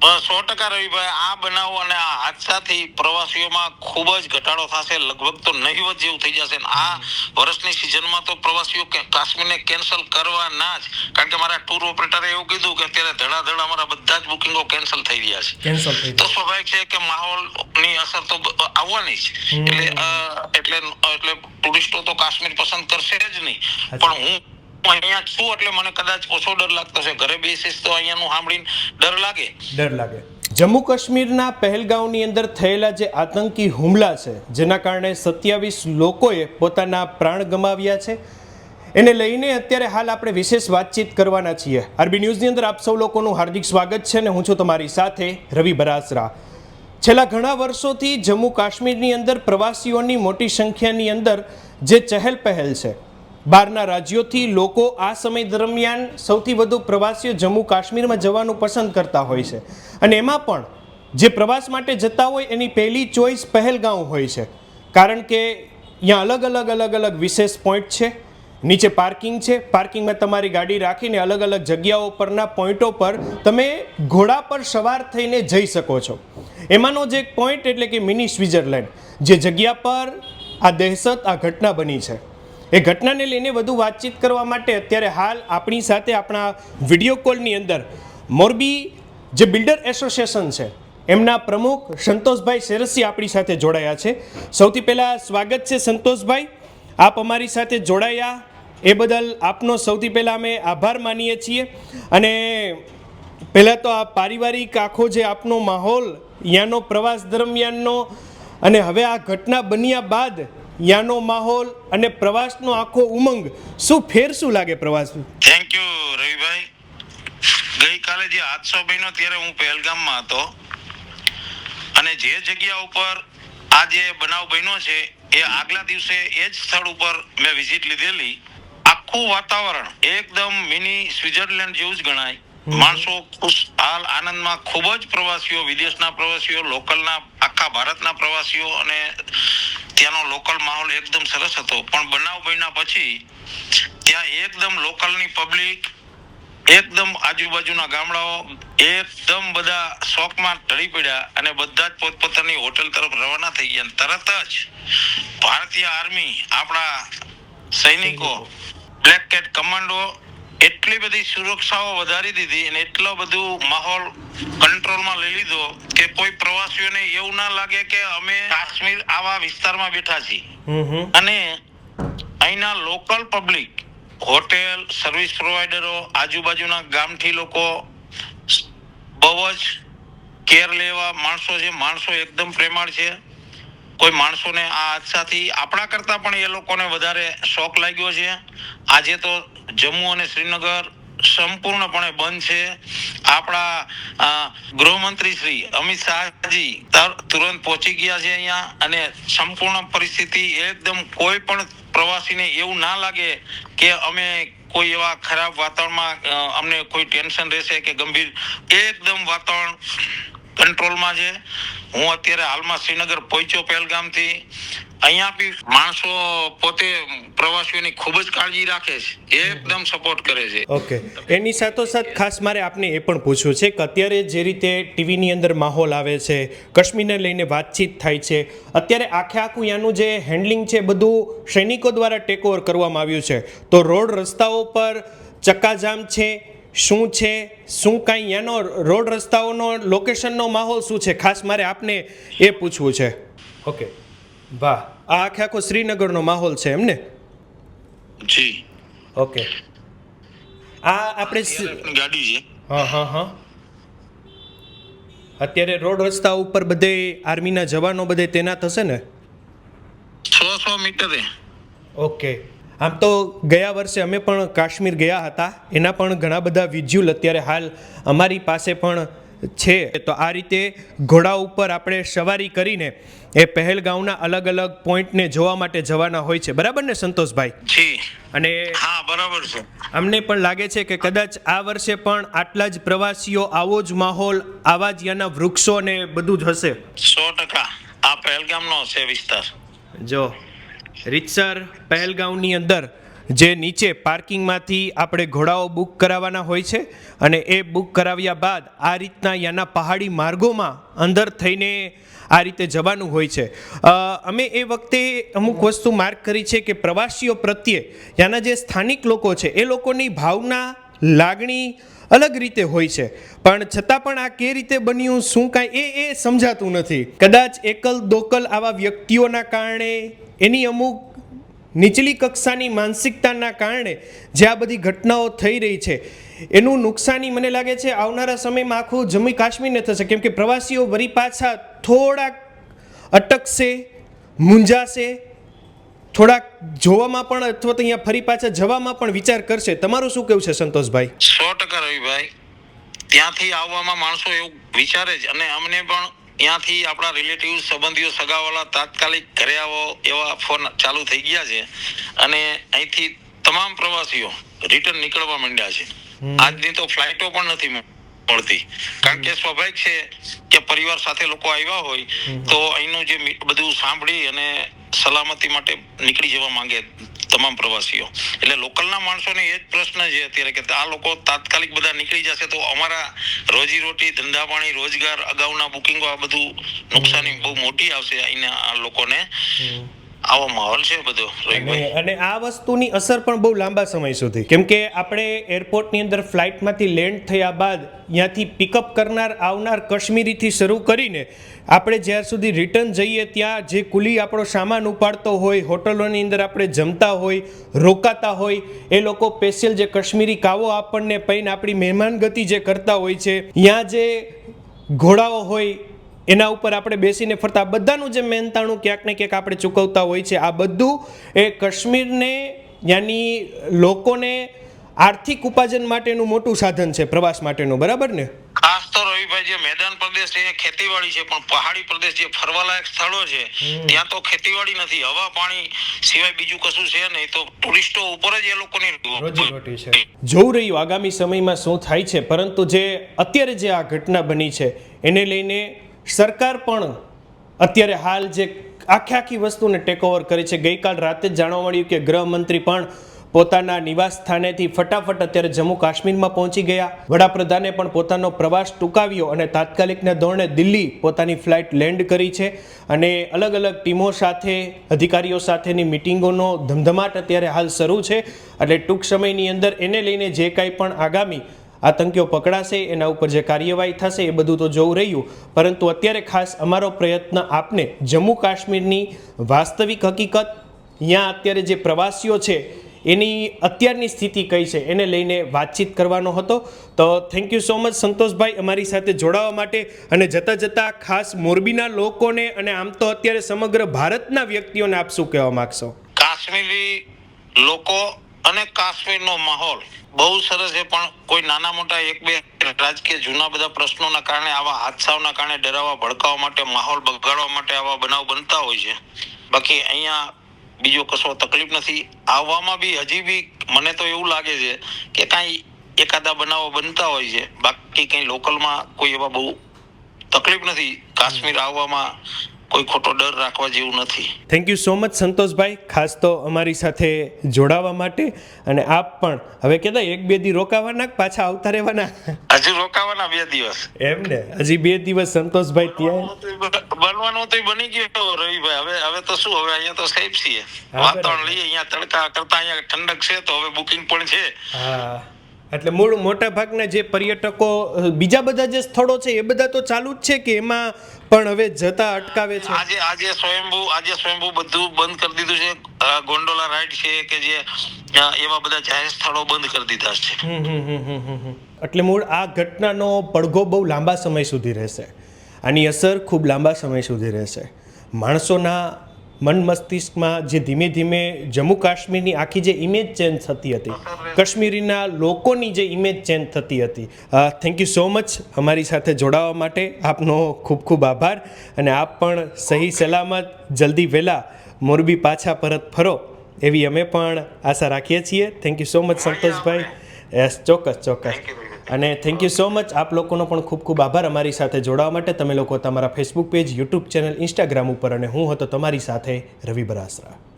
બસ સો ટકા રવિભાઈ આ બનાવ અને આ હાદસાથી પ્રવાસીઓમાં ખૂબ જ ઘટાડો થશે લગભગ તો નહીવત જેવું થઈ જશે. આ વર્ષની સિઝનમાં તો પ્રવાસીઓ કાશ્મીરને કેન્સલ કરવાના જ. કારણ કે મારા ટૂર ઓપરેટરે એવું કીધું કે અત્યારે ધડાધડ અમારા બધા જ બુકિંગો કેન્સલ થઈ રહ્યા છે. તો સ્વાભાવિક છે કે માહોલની અસર તો આવવાની જ. એટલે એટલે એટલે ટુરિસ્ટો તો કાશ્મીર પસંદ કરશે જ નહીં. પણ હું અહીંયા છું એટલે મને કદાચ ઓછો ડર લાગતો છે ઘરે બેસીશ તો અહીંયાનું સાંભળીને ડર લાગે. ડર લાગે. જમ્મુ કાશ્મીરના પહેલગાંવની અંદર થયેલા જે આતંકી હુમલા છે, જેના કારણે સત્યાવીસ લોકોએ પોતાના પ્રાણ ગમાવ્યા છે. એને લઈને અત્યારે હાલ આપણે વિશેષ વાતચીત કરવાના છીએ. આરબી ન્યૂઝની અંદર આપ સૌ લોકોનું હાર્દિક સ્વાગત છે અને હું છું તમારી સાથે રવિ બરાસરા. છેલ્લા ઘણા વર્ષોથી જમ્મુ કાશ્મીરની અંદર પ્રવાસીઓની મોટી સંખ્યાની અંદર જે ચહેલ પહેલ છે બહારના રાજ્યોથી લોકો આ સમય દરમિયાન સૌથી વધુ પ્રવાસીઓ જમ્મુ કાશ્મીરમાં જવાનું પસંદ કરતા હોય છે. અને એમાં પણ જે પ્રવાસ માટે જતા હોય એની પહેલી ચોઈસ પહેલગાંવ હોય છે. કારણ કે અહીંયા અલગ અલગ અલગ અલગ વિશેષ પોઈન્ટ છે. નીચે પાર્કિંગ છે. પાર્કિંગમાં તમારી ગાડી રાખીને અલગ અલગ જગ્યાઓ પરના પોઈન્ટો પર તમે ઘોડા પર સવાર થઈને જઈ શકો છો. એમાંનો જે એક પોઈન્ટ એટલે કે મિની સ્વિટ્ઝરલેન્ડ જે જગ્યા પર આ દહેશત, આ ઘટના બની છે. એ ઘટનાને લઈને વધુ વાતચીત કરવા માટે અત્યારે હાલ આપણી સાથે આપણા વીડિયો કોલની અંદર મોરબી જે બિલ્ડર એસોસિએશન છે, એમના પ્રમુખ સંતોષભાઈ સેરસી આપણી સાથે જોડાયા છે. સૌથી પહેલાં સ્વાગત છે સંતોષભાઈ. આપ અમારી સાથે જોડાયા. એ બદલ આપનો સૌથી પહેલાં અમે આભાર માનીએ છીએ. અને પહેલાં તો આ પારિવારિક આખો જે આપનો માહોલ, યાનો પ્રવાસ દરમિયાનનો અને હવે આ ઘટના બન્યા બાદ યાનો માહોલ અને પ્રવાસનો આખો ઉમંગ, શું ફેર શું લાગે પ્રવાસ થેન્ક યુ રવિભાઈ. ગઈકાલે જે હાદસો બન્યો ત્યારે હું પહેલગામમાં હતો. અને જે જગ્યા ઉપર આ જે બનાવ બન્યો છે, એ આગલા દિવસે એ જ સ્થળ ઉપર મેં વિઝિટ લીધેલી. આખું વાતાવરણ એકદમ મિની સ્વિટ્ઝરલેન્ડ જેવું જ ગણાય. માણસો ખુશહાલ આનંદમાં ખૂબ જ પ્રવાસીઓ વિદેશના પ્રવાસીઓ લોકલના આખા ભારતના પ્રવાસીઓ અને ત્યાંનો લોકલ માહોલ એકદમ સરસ હતો. પણ બનાવ બન્યા પછી ત્યાં એકદમ લોકલની પબ્લિક એકદમ આજુબાજુના ગામડાઓ એકદમ બધા શોકમાં ઢળી પડ્યા અને બધા જ પોતપોતાની હોટલ તરફ રવાના થઈ ગયા. તરત જ ભારતીય આર્મી આપણા સૈનિકો બ્લેક કેટ કમાન્ડો એટલી બધી સુરક્ષાઓ વધારી દીધી અને એટલો બધું માહોલ કંટ્રોલમાં લઈ લીધો કે કોઈ પ્રવાસીઓને એવું ના લાગે કે અમે કાશ્મીર આવા વિસ્તારમાં બેઠા છીએ. અને અહીંના લોકલ પબ્લિક હોટેલ સર્વિસ પ્રોવાઈડરો આજુબાજુના ગામથી લોકો બહુ જ કેર લેવા માણસો છે. માણસો એકદમ પ્રેમાળ છે. કોઈ માણસોને આ હાદસાથી આપણા કરતા પણ એ લોકોને વધારે શોક લાગ્યો છે. આજે તો જમ્મુ અને શ્રીનગર સંપૂર્ણપણે બંધ છે. આપણા ગૃહમંત્રી શ્રી અમિત શાહજી તુરંત પહોંચી ગયા છે અહીંયા અને સંપૂર્ણ પરિસ્થિતિ એકદમ કોઈ પણ પ્રવાસીને એવું ના લાગે કે અમે કોઈ એવા ખરાબ વાતાવરણમાં અમને કોઈ ટેન્શન રહેશે કે ગંભીર, એકદમ વાતાવરણ કંટ્રોલમાં છે. હું અત્યારે હાલમાં શ્રીનગર પહોંચ્યો પહેલગામથી. અહીંયા બી માણસો પોતે પ્રવાસીઓની ખૂબ જ કાળજી રાખે છે. એકદમ સપોર્ટ કરે છે. ઓકે એની સાથોસાથ ખાસ મારે આપને એ પણ પૂછવું છે કે અત્યારે જે રીતે ટીવીની અંદર માહોલ આવે છે, કાશ્મીરને લઈને વાતચીત થાય છે, અત્યારે આખે આખું યાનું જે હેન્ડલિંગ છે બધું સૈનિકો દ્વારા ટેકઓવર કરવામાં આવ્યું છે. તો રોડ રસ્તાઓ પર ચક્કાજામ છે શું છે શું કાંઈ એનો રોડ રસ્તાઓનો લોકેશનનો માહોલ શું છે? ખાસ મારે આપને એ પૂછવું છે. ઓકે. વાહ. આ આખે આખો શ્રીનગરનો માહોલ છે એમને? જી. ઓકે. આ આપણે ગાડી છે. હા હા હા. અત્યારે રોડ રસ્તા ઉપર બધે આર્મીના જવાનો બધે તૈનાત હશે ને? સો સો મીટરે. ઓકે. આમ તો ગયા વર્ષે અમે પણ કાશ્મીર ગયા હતા. એના પણ ઘણા બધા વિઝ્યુઅલ અત્યારે હાલ અમારી પાસે પણ છે. તો આ રીતે ઘોડા ઉપર આપણે સવારી કરીને એ પહેલગાંવના અલગ અલગ પોઈન્ટને જોવા માટે જવાના હોય છે. બરાબર ને સંતોષભાઈ? અને હા બરાબર છે. અમને પણ લાગે છે કે કદાચ આ વર્ષે પણ આટલા જ પ્રવાસીઓ આવો જ માહોલ આવા જ યાના વૃક્ષો ને બધું જ હશે. સો ટકા. આ પહેલગામનો હશે વિસ્તાર. જો. રીતસર પહેલગાંવની અંદર જે નીચે પાર્કિંગમાંથી આપણે ઘોડાઓ બુક કરાવવાના હોય છે અને એ બુક કરાવ્યા બાદ આ રીતના યાના પહાડી માર્ગોમાં અંદર થઈને આ રીતે જવાનું હોય છે. અમે એ વખતે અમુક વસ્તુ માર્ક કરી છે કે પ્રવાસીઓ પ્રત્યે યાના જે સ્થાનિક લોકો છે એ લોકોની ભાવના, લાગણી અલગ રીતે હોય છે. પણ છતાં પણ આ કે રીતે બન્યું, શું કાંઈ, એ એ સમજાતું નથી. કદાચ એકલ, દોકલ આવા વ્યક્તિઓના કારણે, એની અમુક નીચલી કક્ષાની માનસિકતાના કારણે જે આ બધી ઘટનાઓ થઈ રહી છે, એનું નુકસાની મને લાગે છે આવનારા સમયમાં આખું જમ્મુ કાશ્મીરને થશે. કેમ કે પ્રવાસીઓ વળી પાછા થોડાક અટકશે, મૂંઝાશે થોડાક જોવામાં પણ અથવા તો અહીંયા ફરી પાછા જવામાં પણ વિચાર કરશે. તમારું શું કેવું છે સંતોષભાઈ? સો ટકા રવિભાઈ. ત્યાંથી આવવામાં માણસો એવું વિચારે જ અને અમને પણ ત્યાંથી આપણા રિલેટિવ સંબંધીઓ સગાવાલા તાત્કાલિક ઘરે આવો એવા ફોન ચાલુ થઈ ગયા છે. અને અહીંથી તમામ પ્રવાસીઓ રિટર્ન નીકળવા માંડ્યા છે. આજની તો ફ્લાઇટો પણ નથી મળતી. કારણ કે સ્વાભાવિક છે કે પરિવાર સાથે લોકો આવ્યા હોય તો અહીંનું જે બધું સાંભળી અને સલામતી માટે નીકળી જવા માંગે તમામ પ્રવાસીઓ. એટલે લોકલના માણસોને એ જ પ્રશ્ન છે અત્યારે કે આ લોકો તાત્કાલિક બધા નીકળી જશે તો અમારા રોજી રોટી ધંધા પાણી રોજગાર અગાઉના બુકિંગો આ બધું નુકસાની બહુ મોટી આવશે અહીંના આ લોકોને. આવો માહોલ છે બધો અને આ વસ્તુની અસર પણ બહુ લાંબા સમય સુધી. કેમ કે આપણે એરપોર્ટની અંદર ફ્લાઇટમાંથી લેન્ડ થયા બાદ ત્યાંથી પિકઅપ કરનાર આવનાર કાશ્મીરીથી શરૂ કરીને આપણે જ્યાં સુધી રિટર્ન જઈએ ત્યાં જે કુલી આપણો સામાન ઉપાડતો હોય હોટલોની અંદર આપણે જમતા હોય રોકાતા હોય એ લોકો સ્પેશિયલ જે કશ્મીરી કાવો આપણને પૈન આપણી મહેમાનગતિ જે કરતા હોય છે ત્યાં જે ઘોડાઓ હોય એના ઉપર આપણે બેસીને ફરતા બધાનું જે મહેનતાણું ક્યાંક ને ક્યાંક આપણે ચૂકવતા હોય છે આ બધું એ કાશ્મીરને યાની લોકોને આર્થિક ઉપાર્જન માટેનું મોટું સાધન છે પ્રવાસ માટેનું બરાબર ને? ખાસ તો રવિભાઈ જે મેદાન પ્રદેશ છે એ ખેતીવાડી છે પણ પહાડી પ્રદેશ જે ફરવાલાયક સ્થળો છે ત્યાં તો ખેતીવાડી નથી હવા પાણી સિવાય બીજું કશું છે નહીં તો ટુરિસ્ટો ઉપર જ એ લોકોની છે. જોઉં રહ્યું આગામી સમયમાં શું થાય છે પરંતુ જે અત્યારે જે આ ઘટના બની છે એને લઈને સરકાર પણ અત્યારે હાલ જે આખી આખી વસ્તુને ટેક ઓવર કરે છે. ગઈકાલ રાતે જ જાણવા મળ્યું કે ગૃહમંત્રી પણ પોતાના નિવાસ સ્થાનેથી ફટાફટ અત્યારે જમ્મુ કાશ્મીરમાં પહોંચી ગયા. વડાપ્રધાને પણ પોતાનો પ્રવાસ ટૂંકાવ્યો અને તાત્કાલિકના ધોરણે દિલ્હી પોતાની ફ્લાઇટ લેન્ડ કરી છે અને અલગ અલગ ટીમો સાથે, અધિકારીઓ સાથેની મિટિંગોનો ધમધમાટ અત્યારે હાલ શરૂ છે. એટલે ટૂંક સમયની અંદર એને લઈને જે કાંઈ પણ આગામી આતંકીઓ પકડાશે, એના ઉપર જે કાર્યવાહી થશે એ બધું તો જોવું રહ્યું. પરંતુ અત્યારે ખાસ અમારો પ્રયત્ન આપને જમ્મુ કાશ્મીરની વાસ્તવિક હકીકત ત્યાં અત્યારે જે પ્રવાસીઓ છે, એની અત્યારની સ્થિતિ કઈ છે, એને લઈને વાતચીત કરવાનો હતો. તો થેન્ક યુ સો મચ સંતોષભાઈ અમારી સાથે જોડાવા માટે અને જતાં જતાં ખાસ મોરબીના લોકોને અને આમ તો અત્યારે સમગ્ર ભારતના વ્યક્તિઓને આપ શું કહેવા માગશો? કાશ્મીરી લોકો અને કાશ્મીરનો માહોલ. બહુ સરસ છે, પણ કોઈ નાના મોટા એક બે રાજકીય જૂના બધા પ્રશ્નોના કારણે, આવા હાદસાઓના કારણે ડરાવવા, ભડકાવવા માટે, માહોલ બગાડવા માટે આવા બનાવ બનતા હોય છે. બાકી અહીંયા બીજો કશો તકલીફ નથી. આવવામાં બી હજી બી મને તો એવું લાગે છે કે કાંઈ એકાદા બનાવો બનતા હોય છે. બાકી કંઈ લોકલમાં કોઈ એવા બહુ તકલીફ નથી. કાશ્મીર આવવામાં કોઈ ખોટો ડર રાખવા જેવું નથી. થેન્ક યુ સો મચ સંતોષભાઈ. ખાસ તો અમારી સાથે જોડાવા માટે અને આપ પણ હવે કહેતા એક બે દી રોકાવાના પાછા આવતા રહેવાના હજી રોકાવાના બે દિવસ. એમ ને? હજી બે દિવસ સંતોષભાઈ ત્યાં. બનવાનું તો બની ગયો રવિભાઈ. હવે હવે તો શું હવે અહીંયા તો સેફ છીએ. વાતાવરણ લઈએ અહીંયા તડકા કરતા અહીંયા ઠંડક છે તો હવે બુકિંગ પણ છે. હા. એટલે મૂળ મોટા ભાગના જે પર્યટકો બીજા બધા જે સ્થળો છે એ બધા તો ચાલુ જ છે કે એમાં પણ હવે જતા અટકાવે છે? આજે આજે સ્વયંભૂ આજે સ્વયંભૂ બધું બંધ કરી દીધું છે. ગોંડોલા રાઈડ છે કે જે એવા બધા જાહેર સ્થળો બંધ કરી દીધા છે. એટલે મૂળ આ ઘટનાનો પડઘો બહુ લાંબા સમય સુધી રહેશે. આની અસર ખૂબ લાંબા સમય સુધી રહેશે. માણસોના મન મસ્તિષ્કમાં જે ધીમે ધીમે જમ્મુ કાશ્મીરની આખી જે ઇમેજ ચેન્જ થતી હતી, કાશ્મીરીના લોકોની જે ઇમેજ ચેન્જ થતી હતી. થેન્ક યુ સો મચ અમારી સાથે જોડાવા માટે. આપનો ખૂબ ખૂબ આભાર અને આપ પણ સહી સલામત, જલ્દી વહેલા મોરબી પાછા પરત ફરો એવી અમે પણ આશા રાખીએ છીએ. Thank you so much Santoshbhai. Yes ચોક્કસ ચોક્કસ. અને થેન્ક યુ સો મચ આપ લોકોનો પણ ખૂબ ખૂબ આભાર અમારી સાથે જોડાવા માટે. તમે લોકો તમારા Facebook page YouTube channel Instagram ઉપર અને હું હતો તમારી સાથે રવિ બરાસરા.